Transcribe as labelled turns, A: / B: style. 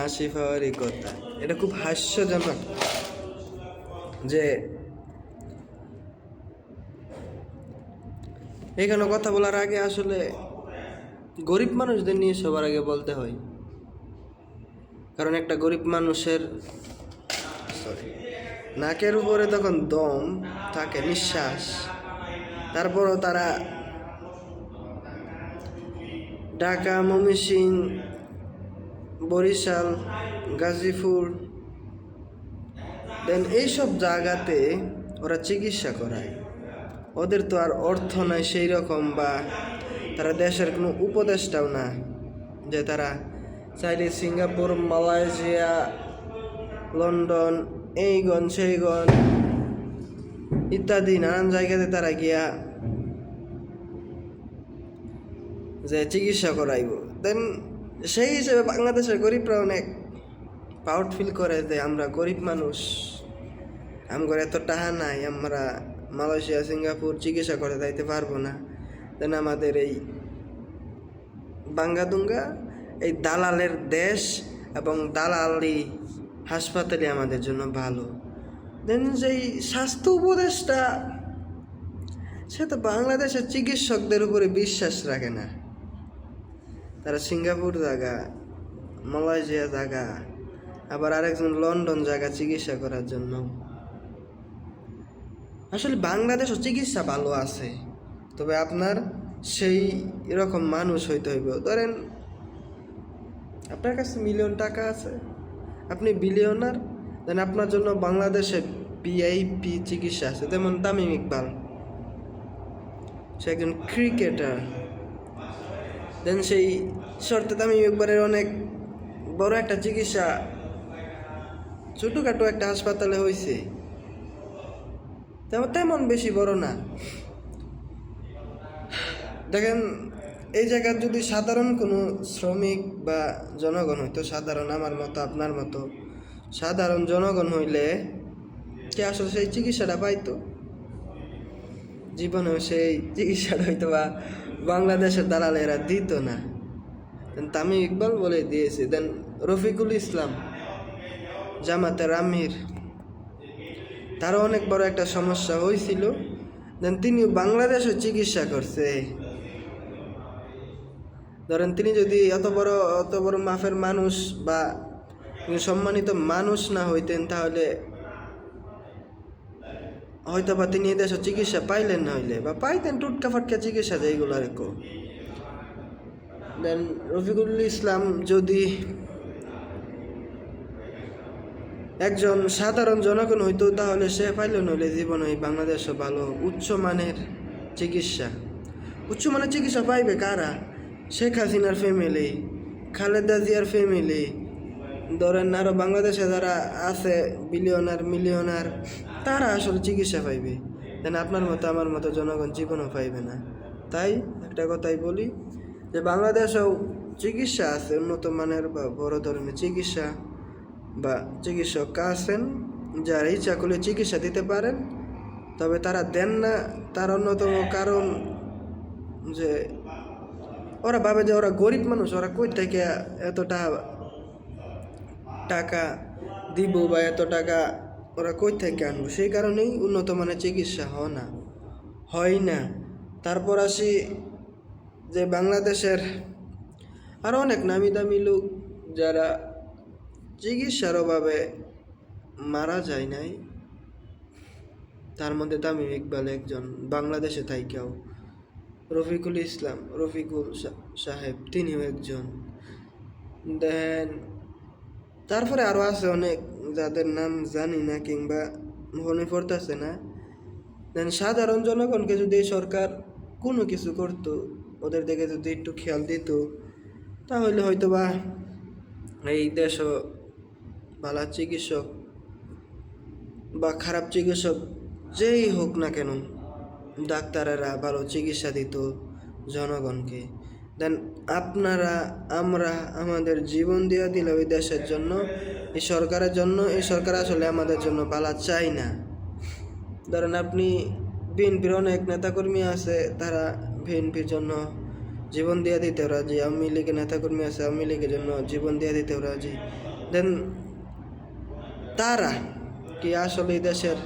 A: হাসি পাওয়ারই কথা। এটা খুব হাস্যজনক যে এখানে কথা বলার আগে আসলে গরিব মানুষদের নিয়ে সবার আগে বলতে হয়। কারণ একটা গরিব মানুষের নাকের উপরে তখন দম থাকে, নিঃশ্বাস। তারপরও তারা ঢাকা ময়মনসিং বরিশাল, গাজীপুর দেন এইসব জায়গাতে ওরা চিকিৎসা করায়। ওদের তো আর অর্থ নাই সেই রকম বা তারা দেশের কোনো উপদেশটাও না, যে তারা চাইলে সিঙ্গাপুর, মালয়েশিয়া, লন্ডন, এইগন, সেইগন ইত্যাদি নানান জায়গাতে তারা গিয়া যে চিকিৎসা করাইব। দেন সেই হিসেবে বাংলাদেশের গরিবরা অনেক প্রাউড ফিল করে যে আমরা গরিব মানুষ। আমার এত টাকা নাই, আমরা মালয়েশিয়া, সিঙ্গাপুর চিকিৎসা করে যাইতে পারব না। দেন আমাদের এই বাঙ্গাদুঙ্গা, এই দালালের দেশ এবং দালালি হাসপাতালে আমাদের জন্য ভালো। দেন যেই স্বাস্থ্য উপদেশটা সে তো বাংলাদেশের চিকিৎসকদের উপরে বিশ্বাস রাখে না। তারা সিঙ্গাপুর জায়গা মালয়েশিয়া জায়গা আবার আরেকজন লন্ডন জায়গা চিকিৎসা করার জন্য। আসলে বাংলাদেশও চিকিৎসা ভালো আছে, তবে আপনার সেই রকম মানুষ হইতে হইব। ধরেন, আপনার কাছে মিলিয়ন টাকা আছে, আপনি বিলিয়নার দেন আপনার জন্য বাংলাদেশে ভিআইপি চিকিৎসা আছে, যেমন তামিম ইকবাল। সে একজন ক্রিকেটার দেন সেই শর্তে তামিম ইকবালের অনেক বড় একটা চিকিৎসা, ছোটোখাটো একটা হাসপাতালে হয়েছে। তেমন বেশি বড় না। দেখেন, এই জায়গার যদি সাধারণ কোনো শ্রমিক বা জনগণ হইতো সাধারণ আমার মতো, আপনার মতো, সাধারণ জনগণ হইলে কে আসলে সেই চিকিৎসাটা পাইতো? জীবনেও সেই চিকিৎসাটা হয়তো বা বাংলাদেশের দালালেরা দিত না। তামিম ইকবাল বলে দিয়েছে দেন রফিকুল ইসলাম জামাতের আমির তারও অনেক বড় একটা সমস্যা হয়েছিল দেন তিনি বাংলাদেশে চিকিৎসা করছে। ধরেন তিনি যদি এত বড় অত বড় মাফের মানুষ বা সম্মানিত মানুষ না হইতেন তাহলে হয়তো বা তিনি এদেশে চিকিৎসা পাইলেন না হইলে, বা পাইতেন টুটকা ফাটকা চিকিৎসা যেগুলো আর কো। দেন রফিকুল ইসলাম যদি একজন সাধারণ জনগণ হইতো, তাহলে সে পাইল নইলে জীবন ওই বাংলাদেশও ভালো উচ্চমানের চিকিৎসা। উচ্চমানের চিকিৎসা পাইবে কারা? শেখ হাসিনার ফ্যামিলি খালেদা জিয়ার ফ্যামিলি ধরেন আরও বাংলাদেশে যারা আছে বিলিয়নার মিলিয়নার তারা আসলে চিকিৎসা পাইবে। দেন আপনার মতো, আমার মতো জনগণ জীবনও পাইবে না। তাই একটা কথাই বলি যে বাংলাদেশেও চিকিৎসা আছে, উন্নত মানের বা বড় ধরনের চিকিৎসা বা চিকিৎসক আছেন, যারা ইচ্ছা করলে চিকিৎসা দিতে পারেন, তবে তারা দেন না। তার অন্যতম কারণ যে ওরা ভাবে যে ওরা গরিব মানুষ, ওরা কই থেকে এতটা টাকা দিব বা এত টাকা ওরা কই থেকে আনব? সেই কারণেই উন্নত মানের চিকিৎসা হয় না। হয় না। তারপর আসি যে বাংলাদেশের আরও অনেক নামি দামি লোক যারা চিকিৎসার অভাবে মারা যায় নাই। তার মধ্যে তামিম ইকবাল একজন, বাংলাদেশে থাইকেও। রফিকুল ইসলাম, রফিকুল সাহেব, তিনিও একজন। দেন তারপরে আরও আছে অনেক যাদের নাম জানি না কিংবা মনে পড়তেছে না। দেন সাধারণ জনগণকে যদি সরকার কোনো কিছু করতো, ওদের দিকে যদি একটু খেয়াল দিত, তাহলে হয়তো বা এই দেশও ভালো চিকিৎসক বা খারাপ চিকিৎসক যেই হোক না কেন, ডাক্তারেরা ভালো চিকিৎসা দিত জনগণকে। দেন আপনারা, আমরা আমাদের জীবন দিয়ে দিলে ওই দেশের জন্য, এই সরকারের জন্য, এই সরকার আসলে আমাদের জন্য ভালো চাই না। ধরেন আপনি বিএনপির অনেক নেতাকর্মী আছে, তারা বিএনপির জন্য জীবন দিয়ে দিতেও রাজি, আওয়ামী লীগের নেতাকর্মী আছে, আওয়ামী লীগের জন্য জীবন দিয়ে দিতেও রাজি। দেন তারা কি আসলে এই দেশের